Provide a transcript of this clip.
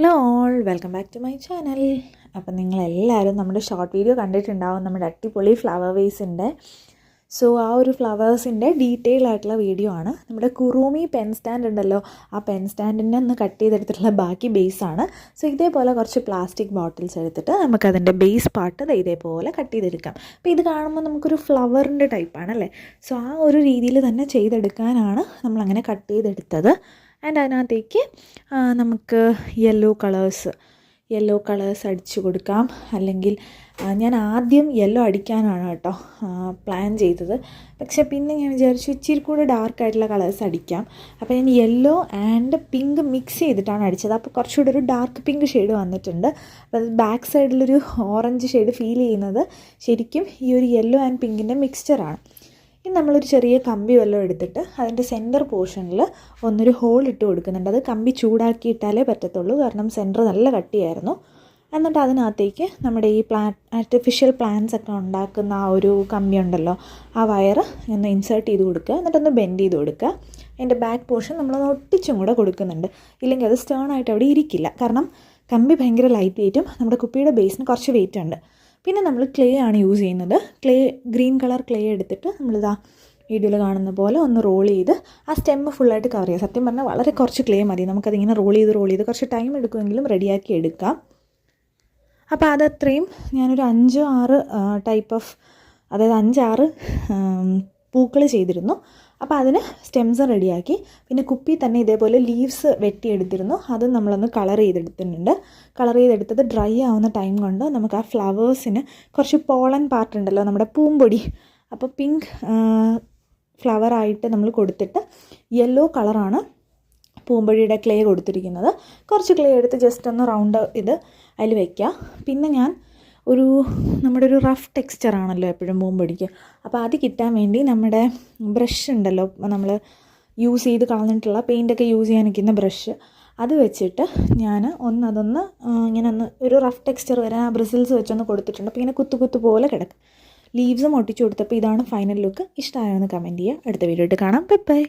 Hello all welcome back to my channel അപ്പം നിങ്ങളെല്ലാവരും നമ്മുടെ ഷോർട്ട് വീഡിയോ കണ്ടിട്ടുണ്ടാവും. നമ്മുടെ അട്ടിപ്പൊളി ഫ്ലവർ വേസിന്റെ സോ ആ ഒരു ഫ്ലവേഴ്സിന്റെ ഡീറ്റെയിൽ ആയിട്ടുള്ള വീഡിയോ ആണ്. നമ്മുടെ കുറൂമി പെൻ സ്റ്റാൻഡ് ഉണ്ടല്ലോ ആ പെൻ സ്റ്റാൻഡിനെ ഒന്ന് കട്ട് ചെയ്തെടുത്തിട്ടുള്ള ബാക്കി ബേസ് ആണ്. സോ ഇതേപോലെ കുറച്ച് പ്ലാസ്റ്റിക് ബോട്ടിൽസ് എടുത്തിട്ട് നമുക്കതിന്റെ ബേസ് പാർട്ട് ഇതേപോലെ കട്ട് ചെയ്തെടുക്കാം. അപ്പോൾ ഇത് കാണുമ്പോൾ നമുക്കൊരു ഫ്ലവറിന്റെ ടൈപ്പാണ് അല്ലേ? സോ ആ ഒരു രീതിയിൽ തന്നെ ചെയ്തെടുക്കാനാണ് നമ്മളങ്ങനെ കട്ട് ചെയ്തെടുത്തത്. ആൻഡ് അതിനകത്തേക്ക് നമുക്ക് യെല്ലോ കളേഴ്സ് യെല്ലോ കളേഴ്സ് അടിച്ചു കൊടുക്കാം. അല്ലെങ്കിൽ ഞാൻ ആദ്യം യെല്ലോ അടിക്കാനാണ് കേട്ടോ പ്ലാൻ ചെയ്തത്. പക്ഷെ പിന്നെ ഞാൻ വിചാരിച്ചു ഇച്ചിരി കൂടെ ഡാർക്ക് ആയിട്ടുള്ള കളേഴ്സ് അടിക്കാം. അപ്പോൾ ഞാൻ യെല്ലോ ആൻഡ് പിങ്ക് മിക്സ് ചെയ്തിട്ടാണ് അടിച്ചത്. അപ്പോൾ കുറച്ചുകൂടെ ഒരു ഡാർക്ക് പിങ്ക് ഷെയ്ഡ് വന്നിട്ടുണ്ട്. അപ്പോൾ അത് ബാക്ക് സൈഡിലൊരു ഓറഞ്ച് ഷെയ്ഡ് ഫീൽ ചെയ്യുന്നത് ശരിക്കും ഈ ഒരു യെല്ലോ ആൻഡ് പിങ്കിന്റെ മിക്സ്ചറാണ് ഇനി നമ്മളൊരു ചെറിയ കമ്പി വല്ലതും എടുത്തിട്ട് അതിന്റെ സെന്റർ പോർഷനിൽ ഒന്നൊരു ഹോൾ ഇട്ട് കൊടുക്കുന്നുണ്ട്. അത് കമ്പി ചൂടാക്കിയിട്ടാലേ പറ്റത്തുള്ളൂ. കാരണം സെന്റർ നല്ല കട്ടിയായിരുന്നു. എന്നിട്ട് അതിനകത്തേക്ക് നമ്മുടെ ഈ പ്ലാ ആർട്ടിഫിഷ്യൽ പ്ലാന്റ്സ് ഒക്കെ ഉണ്ടാക്കുന്ന ആ ഒരു കമ്പി ഉണ്ടല്ലോ ആ വയർ ഒന്ന് ഇൻസേർട്ട് ചെയ്ത് കൊടുക്കുക. എന്നിട്ടൊന്ന് ബെൻഡ് ചെയ്ത് കൊടുക്കുക. അതിന്റെ ബാക്ക് പോർഷൻ നമ്മളൊന്ന് ഒട്ടിച്ചും കൂടെ കൊടുക്കുന്നുണ്ട്. ഇല്ലെങ്കിൽ അത് സ്റ്റേൺ ആയിട്ട് അവിടെ ഇരിക്കില്ല. കാരണം കമ്പി ഭയങ്കര ലൈറ്റ് വെയിറ്റും നമ്മുടെ കുപ്പിയുടെ ബേസിന് കുറച്ച് വെയിറ്റ് ഉണ്ട്. പിന്നെ നമ്മൾ ക്ലേ ആണ് യൂസ് ചെയ്യുന്നത്. ക്ലേ ഗ്രീൻ കളർ ക്ലേ എടുത്തിട്ട് നമ്മളിതാ വീഡിയോയിൽ കാണുന്ന പോലെ ഒന്ന് റോൾ ചെയ്ത് ആ സ്റ്റെമ്മ് ഫുള്ളായിട്ട് കവർ ചെയ്യുക. സത്യം പറഞ്ഞാൽ വളരെ കുറച്ച് ക്ലേ മതി. നമുക്കതിങ്ങനെ റോൾ ചെയ്ത് റോൾ ചെയ്ത് കുറച്ച് ടൈം എടുക്കുമെങ്കിലും റെഡിയാക്കി എടുക്കാം. അപ്പോൾ അതത്രയും ഞാനൊരു അഞ്ചോ ആറ് ടൈപ്പ് ഓഫ് അതായത് അഞ്ചാറ് പൂക്കൾ ചെയ്തിരുന്നു. അപ്പോൾ അതിന് സ്റ്റെംസ് റെഡിയാക്കി പിന്നെ കുപ്പി തന്നെ ഇതേപോലെ ലീവ്സ് വെട്ടിയെടുത്തിരുന്നു. അതും നമ്മളൊന്ന് കളർ ചെയ്തെടുത്തിട്ടുണ്ട്. കളർ ചെയ്തെടുത്തത് ഡ്രൈ ആവുന്ന ടൈം കൊണ്ട് നമുക്ക് ആ ഫ്ലവേഴ്സിന് കുറച്ച് പോളൻ പാർട്ട് ഉണ്ടല്ലോ നമ്മുടെ പൂമ്പൊടി. അപ്പോൾ പിങ്ക് ഫ്ലവറായിട്ട് നമ്മൾ കൊടുത്തിട്ട് യെല്ലോ കളറാണ് പൂമ്പൊഴിയുടെ ക്ലേ കൊടുത്തിരിക്കുന്നത്. കുറച്ച് ക്ലേ എടുത്ത് ജസ്റ്റ് ഒന്ന് റൗണ്ട് ഇത് അതിൽ വയ്ക്കുക പിന്നെ ഞാൻ ഒരു നമ്മുടെ ഒരു റഫ് ടെക്സ്ചർ ആണല്ലോ എപ്പോഴും പൂമ്പൊടിക്ക് അപ്പോൾ അത് കിട്ടാൻ വേണ്ടി നമ്മുടെ ബ്രഷ് ഉണ്ടല്ലോ നമ്മൾ യൂസ് ചെയ്ത് കളഞ്ഞിട്ടുള്ള പെയിന്റൊക്കെ യൂസ് ചെയ്യാൻ നിൽക്കുന്ന ബ്രഷ് അത് വെച്ചിട്ട് ഞാൻ ഒന്ന് അതൊന്ന് ഇങ്ങനെ ഒന്ന് ഒരു റഫ് ടെക്സ്ചർ വരെ ആ ബ്രിസിൽസ് വെച്ചൊന്ന് കൊടുത്തിട്ടുണ്ട്. അപ്പോൾ ഇങ്ങനെ കുത്തു കുത്തു പോലെ കിടക്കും. ലീവ്സും ഒട്ടിച്ചു കൊടുത്തപ്പോൾ ഇതാണ് ഫൈനൽ ലുക്ക് ഇഷ്ടമായോ എന്ന് കമന്റ് ചെയ്യുക. അടുത്ത വീഡിയോ ഇട്ട് കാണാം. Bye bye